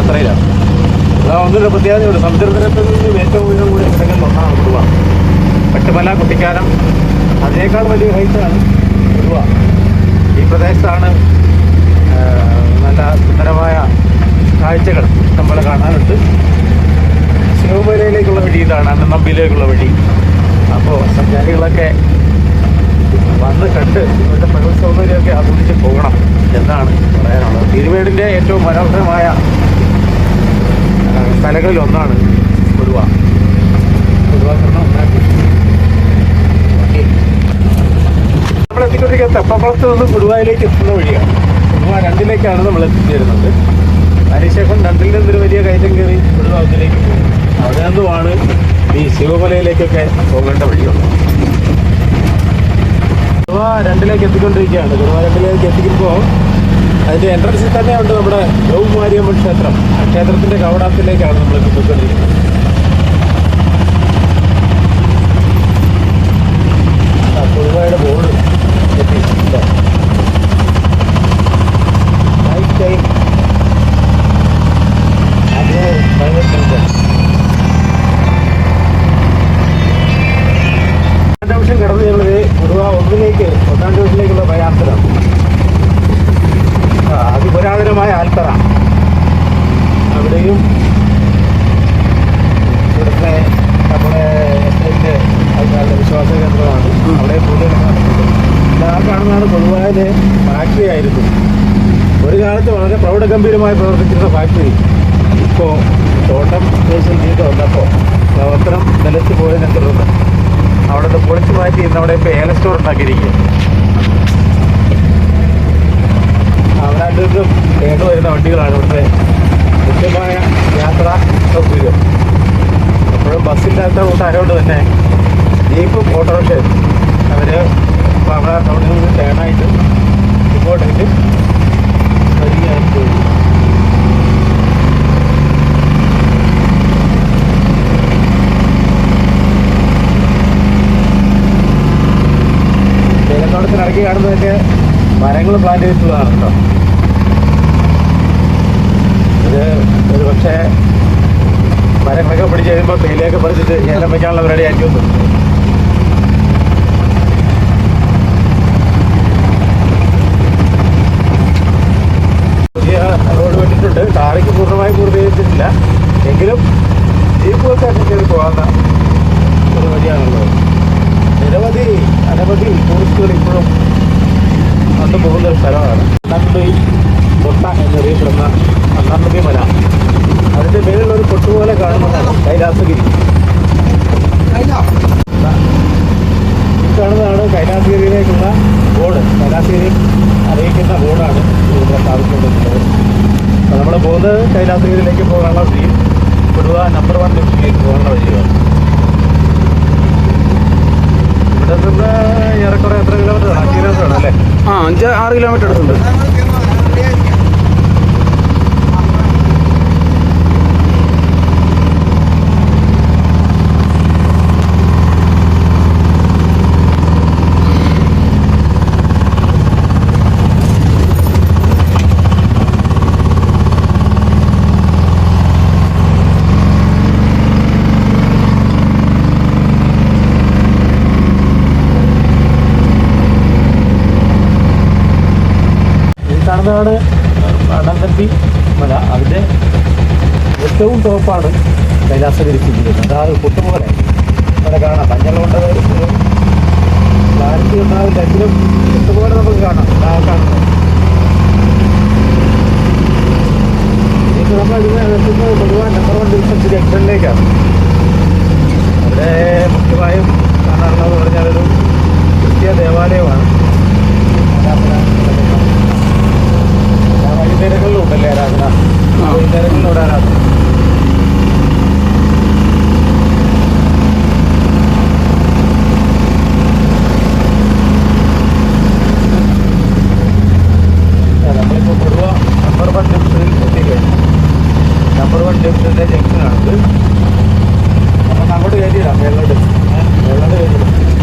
യാത്രയിലാണ്. അതാ പ്രത്യേകത ഒരു സമുദ്രനിരപ്പിൽ നിന്നും ഏറ്റവും ഉയരം കൂടി സ്ഥലങ്ങളിൽ ഒന്നാണ് കുടുവ പട്ടുമല കുട്ടിക്കാനം അതിനേക്കാൾ വലിയ ഹൈറ്റാണ് കുടുവ ഈ പ്രദേശത്താണ് നല്ല സുന്ദരമായ കാഴ്ചകൾ നമ്മളെ കാണാനുണ്ട്. ശിവമലയിലേക്കുള്ള വഴി ഇതാണ് അന്നമ്പിയിലേക്കുള്ള വഴി. അപ്പോൾ സഞ്ചാരികളൊക്കെ വന്ന് കണ്ട് ഇവിടുത്തെ പ്രകൃതി സൗന്ദര്യമൊക്കെ ആസ്വദിച്ച് പോകണം എന്നാണ് പറയാനുള്ളത്. തിരുവേടിന്റെ ഏറ്റവും മനോഹരമായ സ്ഥലങ്ങളിൽ ഒന്നാണ് കൊടുവ കൊടുവ. നമ്മൾ തെപ്പക്കുളത്ത് നിന്ന് കൊടുവായിലേക്ക് എത്തുന്ന വഴിയാണ്. കൊടുവ രണ്ടിലേക്കാണ് നമ്മൾ എത്തിച്ചേരുന്നത് അതിനുശേഷം രണ്ടിൽ നിന്നൊരു വലിയ കയറ്റം കയറി കൊടുവ പോകും. അവിടെ നിന്നുമാണ് ഈ ശിവമലയിലേക്കൊക്കെ പോകേണ്ട വഴിയുള്ളത്. കുറുവ രണ്ടിലേക്ക് എത്തിക്കൊണ്ടിരിക്കുകയാണ്. കുറുവ രണ്ടിലേക്ക് എത്തിക്കുമ്പോൾ അതിന്റെ എൻട്രൻസിൽ തന്നെയുണ്ട് നമ്മുടെ ഗൗമാരിയമ്മൻ ക്ഷേത്രം. ആ ക്ഷേത്രത്തിന്റെ കവടത്തിലേക്കാണ് നമ്മൾ എത്തിക്കൊണ്ടിരിക്കുന്നത് അവിടെയും ഇവിടുത്തെ നമ്മുടെ എസ്റ്റേറ്റിന്റെ ആൾക്കാരുടെ വിശ്വാസ കേന്ദ്രമാണ്. അവിടെ കൂടുതൽ നടക്കുന്നത്. ആ കാണുന്നതാണ് പൊതുവായ ഫാക്ടറി ആയിരുന്നു. ഒരു കാലത്ത് വളരെ പ്രൗഢഗംഭീരമായി പ്രവർത്തിച്ചിരുന്ന ഫാക്ടറി ഇപ്പോൾ തോട്ടം ദേശം ചെയ്ത് വന്നപ്പോൾ പ്രവർത്തനം നിലച്ച് പോയതിനെ തുടർന്ന്. അവിടെ നിന്ന് പൊളിച്ചു മാറ്റി ഇന്ന് അവിടെ ഇപ്പോൾ ഏല സ്റ്റോർ ഉണ്ടാക്കിയിരിക്കുക അവിടെ നിന്നും കേട്ട് വരുന്ന വണ്ടികളാണ് ഇവിടുത്തെ മുഖ്യമായ യാത്രാ സൗകര്യം. എപ്പോഴും ബസ്സില്ലാത്ത കൂട്ടായതുകൊണ്ട് തന്നെ ജീപ്പും ഓട്ടോറിക്ഷയും അവർ അവിടെ ടൗണിൽ നിന്ന് ടേണായിട്ട് ഇങ്ങോട്ടേക്ക് തേയിലത്തോട്ടത്തിനിടയ്ക്ക് കാണുന്നതൊക്കെ മരങ്ങൾ പ്ലാന്റ് ചെയ്തിട്ടുള്ളതാണ് കേട്ടോ ഇത് ഒരു പക്ഷേ മരങ്ങളൊക്കെ പിടിച്ച് കഴിയുമ്പോൾ തേയിലയൊക്കെ പറിച്ചിട്ട് ഏലം വയ്ക്കാനുള്ള പരിപാടി ആയിരിക്കും പുതിയ റോഡ് വെച്ചിട്ടുണ്ട് ടാറിക്ക് പൂർണമായി പൂർത്തീകരിച്ചിട്ടില്ല. എങ്കിലും ജീപ്പുകൾക്ക് ഒക്കെ കയറി ഒരു വഴിയാണുള്ളത്. നിരവധി അനവധി ടൂറിസ്റ്റുകൾ ഇപ്പോഴും വന്നു പോകുന്ന ഒരു സ്ഥലമാണ്. നന്ദി കൊട്ട എന്നറിയപ്പെടുന്ന നന്ദി മല. അതിന്റെ മേലുള്ള ഒരു പൊട്ടുപോലെ കാണുന്നതാണ് കൈലാസഗിരി. ഈ കാണുന്നതാണ് കൈലാസഗിരിയിലേക്കുള്ള ബോർഡ്. കൈലാസഗിരി അറിയിക്കുന്ന ബോർഡാണ് ഇവിടെ സ്ഥാപിച്ചുകൊണ്ടിരിക്കുന്നത് അപ്പോൾ നമ്മൾ പോകുന്നത് കൈലാസഗിരിയിലേക്ക് പോകാനുള്ള വഴി. കൊടുവ നമ്പർ വൺ ലക്ഷ്യയിലേക്ക് പോകാനുള്ള വഴിയാണ്. ഇവിടെ നിന്ന് ഏറെക്കുറെ എത്ര കിലോമീറ്റർ അഞ്ച് കിലോമീറ്റർ ആണ് അല്ലേ? ആ അഞ്ച് ആറ് കിലോമീറ്റർ അടുത്തുണ്ട്. പാണനാട് പാണന്തമ്പി മല. അതിന്റെ ഏറ്റവും ടോപ്പാണ് കൈലാസഗിരി സ്ഥിതി ചെയ്യുന്നത്. അതായത് കുട്ടുപോലെ അവിടെ കാണാം. മഞ്ഞളുകൊണ്ട് ക്ലാരിറ്റി ഉണ്ടാവില്ല. എങ്കിലും കുട്ടുപോലെ നമുക്ക് കാണാം. കാണുന്നത് നമ്മൾ ഇതിനെ എത്തുന്നത് പൊതുവാൻ നമ്പർ വൺ ഡിവിഷൻ ജംഗ്ഷനിലേക്കാണ്. അവിടെ മുഖ്യമായും കാണാനുള്ളതെന്ന് പറഞ്ഞാൽ ഒരു ക്രിസ്ത്യ ദേവാലയമാണ്. ടെസ്റ്റിന്റെ ജംഗ്ഷനാണിത് അപ്പം അങ്ങോട്ട് കയറ്റിയിടാം മേളിലോട്ട് മേളിലോട്ട് കയറ്റിയിടാം.